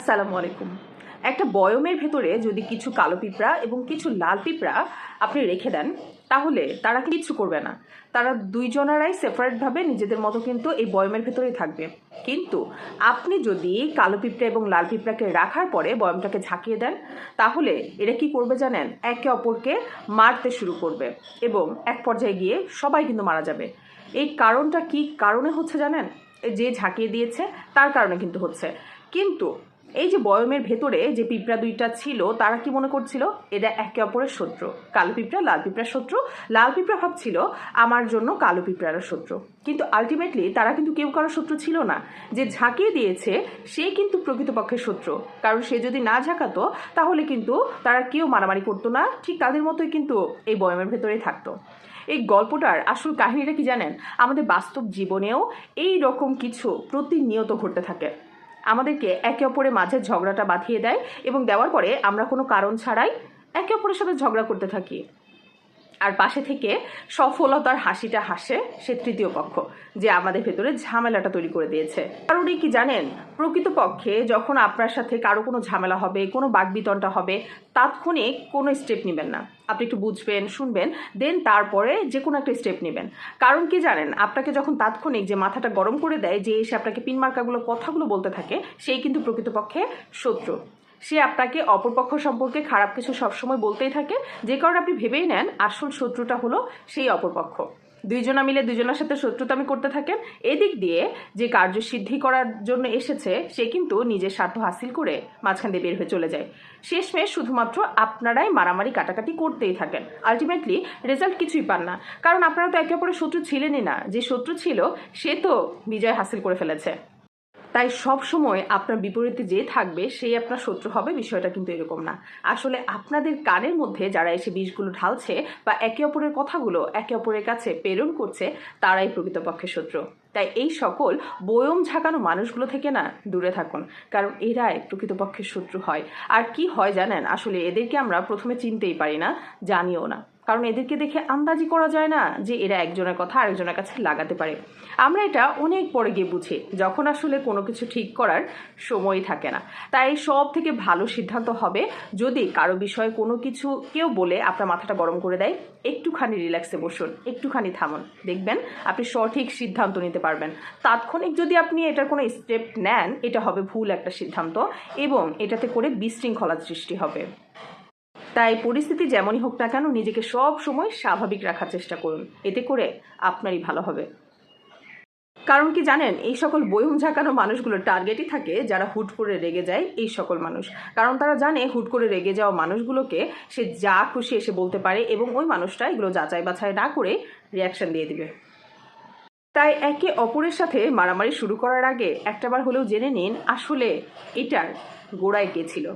আসসালামু আলাইকুম। একটা বয়মের ভেতরে যদি কিছু কালো পিঁপড়া এবং কিছু লাল পিঁপড়া আপনি রেখে দেন, তাহলে তারা কিচ্ছু করবে না। তারা দুইজনারাই সেপারেটভাবে নিজেদের মতো কিন্তু এই বয়মের ভেতরেই থাকবে। কিন্তু আপনি যদি কালো পিঁপড়া এবং লাল পিঁপড়াকে রাখার পরে বয়মটাকে ঝাঁকিয়ে দেন, তাহলে এরা কি করবে জানেন? একে অপরকে মারতে শুরু করবে এবং এক পর্যায়ে গিয়ে সবাই কিন্তু মারা যাবে। এই কারণটা কি কারণে হচ্ছে জানেন? যে ঝাঁকিয়ে দিয়েছে, তার কারণে কিন্তু হচ্ছে। কিন্তু এই যে বয়মের ভেতরে যে পিঁপড়া দুইটা ছিল, তারা কি মনে করছিল? এরা একে অপরের শত্রু। কালো পিঁপড়া, লাল পিঁপড়ার শত্রু। লাল পিঁপড়া ভাবছিল, আমার জন্য কালো পিঁপড়ার শত্রু। কিন্তু আলটিমেটলি তারা কিন্তু কেউ কারও শত্রু ছিল না। যে ঝাঁকিয়ে দিয়েছে, সে কিন্তু প্রকৃতপক্ষে শত্রু। কারণ সে যদি না ঝাঁকাতো, তাহলে কিন্তু তারা কেউ মারামারি করতো না। ঠিক তাদের মতোই কিন্তু এই বয়মের ভেতরেই থাকতো। এই গল্পটার আসল কাহিনীটা কি জানেন? আমাদের বাস্তব জীবনেও এই রকম কিছু প্রতিনিয়ত ঘটতে থাকে। আমাদেরকে একে অপরের মাঝে ঝগড়াটা বাঁধিয়ে দেয় এবং দেওয়ার পরে আমরা কোনো কারণ ছাড়াই একে অপরের সাথে ঝগড়া করতে থাকি। আর পাশে থেকে সফলতার হাসিটা হাসে সে তৃতীয় পক্ষ, যে আমাদের ভেতরে ঝামেলাটা তৈরি করে দিয়েছে। কারণ কি জানেন? প্রকৃতপক্ষে যখন আপনার সাথে কারও কোনো ঝামেলা হবে, কোনো বাগবিতনটা হবে, তাৎক্ষণিক কোনো স্টেপ নেবেন না। আপনি একটু বুঝবেন, শুনবেন দেন তারপরে যে কোনো একটা স্টেপ নেবেন। কারণ কি জানেন? আপনাকে যখন তাৎক্ষণিক যে মাথাটা গরম করে দেয়, যে এসে আপনাকে পিনমার্কাগুলো, কথাগুলো বলতে থাকে, সেই কিন্তু প্রকৃতপক্ষে শত্রু। সে আপনাকে অপরপক্ষ সম্পর্কে খারাপ কিছু সবসময় বলতেই থাকে। যে কারণে আপনি ভেবেই নেন আসল শত্রুটা হলো সেই অপরপক্ষ। দুইজনা মিলে দুজনের সাথে শত্রুতামি করতে থাকেন। এদিক দিয়ে যে কার্যসিদ্ধি করার জন্য এসেছে, সে কিন্তু নিজের স্বার্থ হাসিল করে মাঝখান দিয়ে বের হয়ে চলে যায়। শেষমেশ শুধুমাত্র আপনারাই মারামারি কাটাকাটি করতেই থাকেন। আলটিমেটলি রেজাল্ট কিছুই পান না। কারণ আপনারা তো একে অপরের শত্রু ছিলেনই না। যে শত্রু ছিল, সে তো বিজয় হাসিল করে ফেলেছে। তাই সব সময় আপনার বিপরীতে যে থাকবে, সেই আপনার শত্রু হবে, বিষয়টা কিন্তু এরকম না। আসলে আপনাদের কানের মধ্যে যারা এসে বিষগুলো ঢালছে বা একে অপরের কথাগুলো একে অপরের কাছে প্রেরণ করছে, তারাই প্রকৃতপক্ষে শত্রু। তাই এই সকল বয়ম ঝাঁকানো মানুষগুলো থেকে না দূরে থাকুন, কারণ এরাই প্রকৃতপক্ষে শত্রু হয়। আর কি হয় জানেন? আসলে এদেরকে আমরা প্রথমে চিনতেই পারি না, জানিও না। কারণ এদেরকে দেখে আন্দাজি করা যায় না যে এরা একজনের কথা আরেকজনের কাছে লাগাতে পারে। আমরা এটা অনেক পরে গিয়ে বুঝি, যখন আসলে কোনো কিছু ঠিক করার সময় থাকে না। তাই সব থেকে ভালো সিদ্ধান্ত হবে যদি কারও বিষয়ে কোনো কিছু কেউ বলে আপনার মাথাটা গরম করে দেয়, একটুখানি রিল্যাক্সে বসুন, একটুখানি থামুন। দেখবেন আপনি সঠিক সিদ্ধান্ত নিতে পারবেন। তাৎক্ষণিক যদি আপনি এটার কোনো স্টেপ নেন, এটা হবে ভুল একটা সিদ্ধান্ত এবং এটাতে করে বিশৃঙ্খলার সৃষ্টি হবে। তাই পরিস্থিতি যেমনই হোক না কেন নিজেকে সব সময় স্বাভাবিক রাখার চেষ্টা করুন। এতে করে আপনারই ভালো হবে। কারণ কি জানেন, এই সকল বয়ম ঝাঁকানো মানুষগুলোর টার্গেটই থাকে যারা হুট করে রেগে যায় এই সকল মানুষ। কারণ তারা জানে হুট করে রেগে যাওয়া মানুষগুলোকে সে যা খুশি এসে বলতে পারে এবং ওই মানুষটা এগুলো যাচাই বাছাই না করে রিয়াকশন দিয়ে দিবে। তাই একে অপরের সাথে মারামারি শুরু করার আগে একটাবার হলেও জেনে নিন, আসলে এটার গোড়ায় কে ছিল।